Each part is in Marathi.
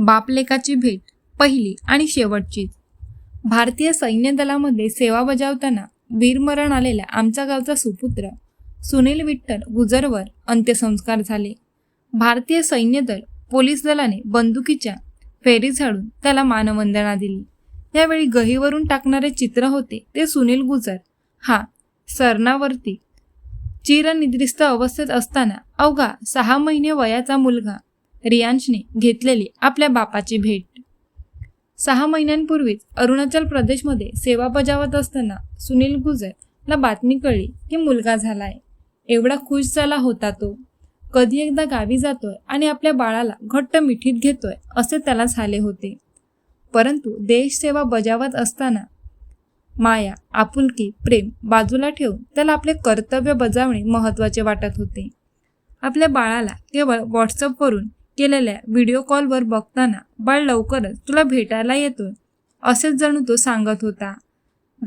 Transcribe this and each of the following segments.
बापलेकाची भेट पहिली आणि शेवटचीच भारतीय सैन्य दलामध्ये सेवा बजावताना वीरमरण आलेल्या आमच्या गावचा सुपुत्र सुनील विठ्ठल गुजरवर अंत्यसंस्कार झाले. भारतीय सैन्य दल पोलीस दलाने बंदुकीच्या फेरी झाडून त्याला मानवंदना दिली. यावेळी गहीवरून टाकणारे चित्र होते ते सुनील गुजर. हा सरणावरती चिरनिद्रिस्त अवस्थेत असताना अवघा सहा महिने वयाचा मुलगा रियांशने घेतलेली आपल्या बापाची भेट. सहा महिन्यांपूर्वीच अरुणाचल प्रदेशमध्ये सेवा बजावत असताना सुनील गुजरला बातमी कळली की मुलगा झालाय. एवढा खुश झाला होता तो. कधी एकदा गावी जातोय आणि आपल्या बाळाला घट्ट मिठीत घेतोय असे त्याला झाले होते. परंतु देशसेवा बजावत असताना माया आपुलकी प्रेम बाजूला ठेवून त्याला आपले कर्तव्य बजावणे महत्त्वाचे वाटत होते. आपल्या बाळाला केवळ व्हॉट्सअपवरून केलेल्या व्हिडिओ कॉलवर बघताना बाळ लवकरच तुला भेटायला येतोय. असेच जणू तो सांगत होता.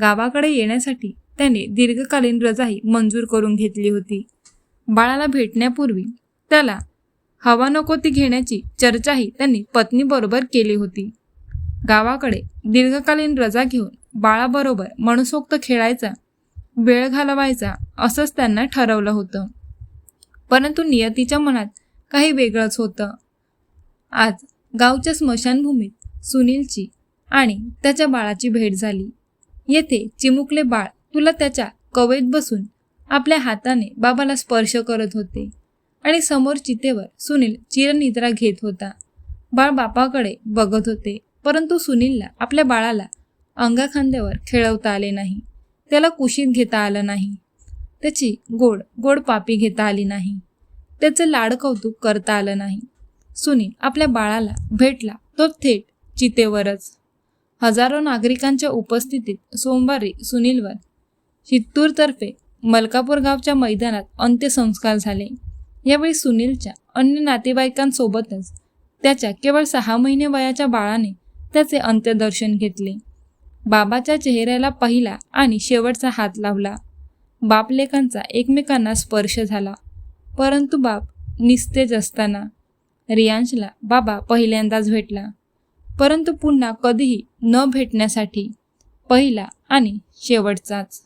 गावाकडे येण्यासाठी त्याने दीर्घकालीन रजाही मंजूर करून घेतली होती. बाळाला भेटण्यापूर्वी त्याला हवा नको ती घेण्याची चर्चाही त्यांनी पत्नीबरोबर केली होती. गावाकडे दीर्घकालीन रजा घेऊन बाळाबरोबर मनसोक्त खेळायचा वेळ घालवायचा असंच त्यांना ठरवलं होतं. परंतु नियतीच्या मनात काही वेगळंच होतं. आज गावच्या स्मशानभूमीत सुनीलची आणि त्याच्या बाळाची भेट झाली. येथे चिमुकले बाळ तुला त्याच्या कवेत बसून आपल्या हाताने बाबाला स्पर्श करत होते आणि समोर चितेवर सुनील चिरनिद्रा घेत होता. बाळ बापाकडे बघत होते परंतु सुनीलला आपल्या बाळाला अंगाखांद्यावर खेळवता आले नाही. त्याला कुशीत घेता आलं नाही. त्याची गोड गोड पापी घेता आली नाही. त्याचं लाड कौतुक करता आलं नाही. सुनी आपल्या बाळाला भेटला तो थेट चितेवरच. हजारो नागरिकांच्या उपस्थितीत सोमवारी सुनीलवर चित्तूरतर्फे मलकापूर गावच्या मैदानात अंत्यसंस्कार झाले. यावेळी सुनीलच्या अन्य नातेवाईकांसोबतच त्याच्या केवळ सहा महिने वयाच्या बाळाने त्याचे अंत्यदर्शन घेतले. बाबाच्या चेहऱ्याला पहिला आणि शेवटचा हात लावला. बापलेखांचा एकमेकांना स्पर्श झाला. परंतु बाप निस्तेज असताना रियांशला बाबा पहिल्यांदाच भेटला. परंतु पुन्हा कधीही न भेटण्यासाठी पहिला आणि शेवटचाच.